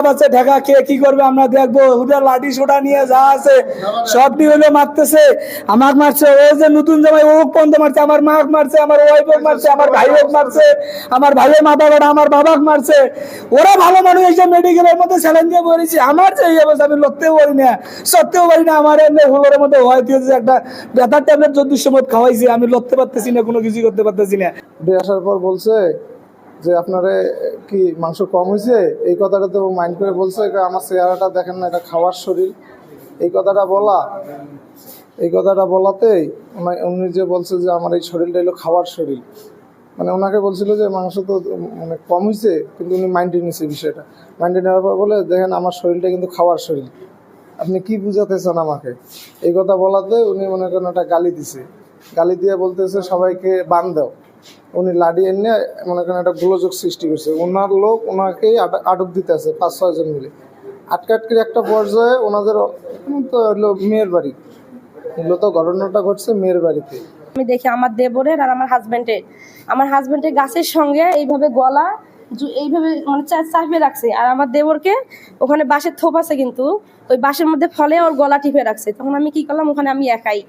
আমরা ওরা ভালো মানুষ মেডিকেলের মধ্যে আমার আমি পারি না পারি না, আমার মধ্যে দিয়েছে, একটা খাওয়াইছি, আমি লড়তে পারতেছি না, কোনো কিছু করতে পারতেছি না। আসার পর বলছে যে আপনারে কি মাংস কম হয়েছে এই কথাটা তো মাইন্ড করে বলছে আমার চেহারাটা দেখেন না, এটা খাওয়ার শরীর। এই কথাটা বলা। এই কথাটা বলাতেই উনি- উনি যে বলছে যে আমার এই শরীরটা হলো খাওয়ার শরীর। মানে ওনাকে বলছিল যে মাংস তো মানে কম হয়েছে কিন্তু উনি মাইন্ডে নিয়েছে বিষয়টা। মাইন্ডে নেওয়ার পর বলে, দেখেন, আমার শরীরটা কিন্তু খাওয়ার শরীর। আপনি কি বুঝাতে চান আমাকে? এই কথা বলাতে উনি মনে করেন একটা গালি দিছে। গালি দিয়ে বলতেছে, সবাইকে বান দাও। উনি লাডি এনে মনে করেন একটা গোলযোগ সৃষ্টি করছে। ওনার লোক ওনাকেই আট- আটক দিতে আছে, পাঁচ ছয়জন মিলে। আটকে আটকে একটা পর্যায়ে ওনাদের তো হলো মেয়ের বাড়ি। মূলত ঘটনাটা ঘটছে মেয়ের বাড়িতে। আমি দেখি আমার দেবরের আর আমার হাজবেন্ডের আমার হাজবেন্ডের গাছের সঙ্গে এইভাবে গলা এইভাবে মানে চা- চাপিয়ে রাখছে। আর আমার দেবরকে ওখানে বাঁশের থোপ আছে কিন্তু ওই বাঁশের মধ্যে ফলে ওর গলা টিপে রাখছে। তখন আমি কি করলাম ওখানে আমি একাই।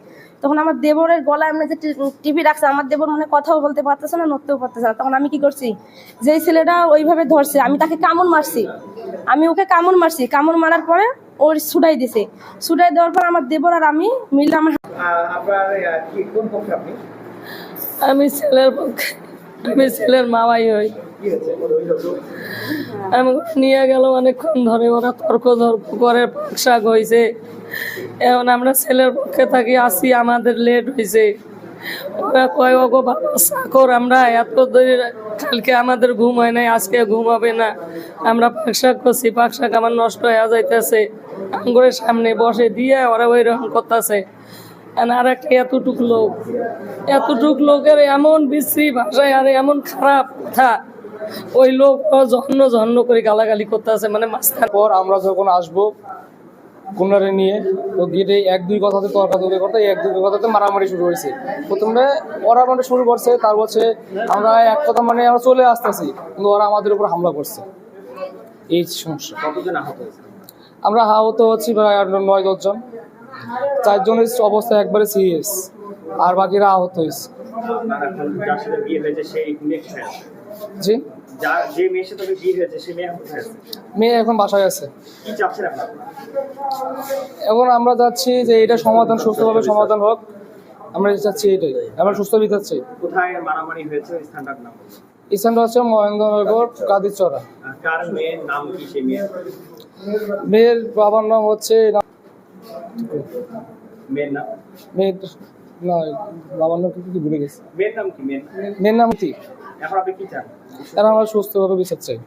তখন আমার দেবরের গলা এমনি যে টি- টিপে রাখছে আমার দেবর মানে কথাও বলতে পারতেছে না নড়তেও পারতেছে না। তখন আমি কি করছি যেই ছেলেটা ওইভাবে ধরছে আমি তাকে কামড় মারছি। আমি ওকে কামড় মারছি কামড় মারার পরে ওর ছুটাই দিছে। ছুটাই দেওয়ার পর আমার দেবর আর আমি মিলে আমার আপনার আহ, কি কোন পক্ষে আপনি? আমি ছেলের পক্ষে আমি ছেলের মামাই হই। নিয়ে গেল অনেকক্ষণ ধরে, ওরা তর্ক তর্ক করে পাকশাক হয়েছে এখন আমরা ছেলের পক্ষে থাকি, আসি, আমাদের লেট হয়েছে আমাদের ঘুম হয় নাই, আজকে ঘুম হবে না। আমরা পাকশাক করছি পাকশাক আমার নষ্ট হয়ে যাইতেছে। আঙ্গুরের সামনে বসে দিয়ে ওরা ওই রকম করতেছে। আর একটা এতটুক লোক, এতটুক লোকের এমন বিশ্রী ভাষায় আর এমন খারাপ কথা। ওই লোক জহন্ন জহন্ন করে গালাগালি করতে আছে মানে মাঝখানে পর আমরা যখন আসব কন্যারে নিয়ে তো গেটে এক দুই কথাতে তর্কাতর্কি করতে এক দুই কথাতে মারামারি শুরু হয়েছে। প্রথমে ওরা মানে শুরু করছে তার হচ্ছে আমরা এক কথা মানে আমরা চলে আসতেছি কিন্তু ওরা আমাদের উপর হামলা করছে। এই সমস্যা। কতজন আহত হয়েছে? আমরা আহত হচ্ছি প্রায় আট নয় দশজন চারজনের অবস্থা একবারে সিরিয়াস আর বাকিরা আহত হয়েছে। জি? যে মেয়ের সাথে বিয়ে হয়েছে সেই মেয়ে এখন মেয়ে এখন বাসায় আছে। এখন আমরা চাচ্ছি যে এটা সমাধান সুস্থভাবে সমাধান হোক। আমরা চাচ্ছি এটাই। আমরা সুস্থ বিচার চাই কোথায় মারামারি হয়েছে স্থানটার নাম? স্থানটা হচ্ছে মহেন্দ্রনগর মেয়ের বাবার নাম হচ্ছে মেয়ের না বাবার নাম কি ভুলে গেছি। মেয়ের নাম কি? মেয়ের নাম? কি? এখন আপনি কি চান? তারা আমরা সুস্থভাবে বিচার চাই।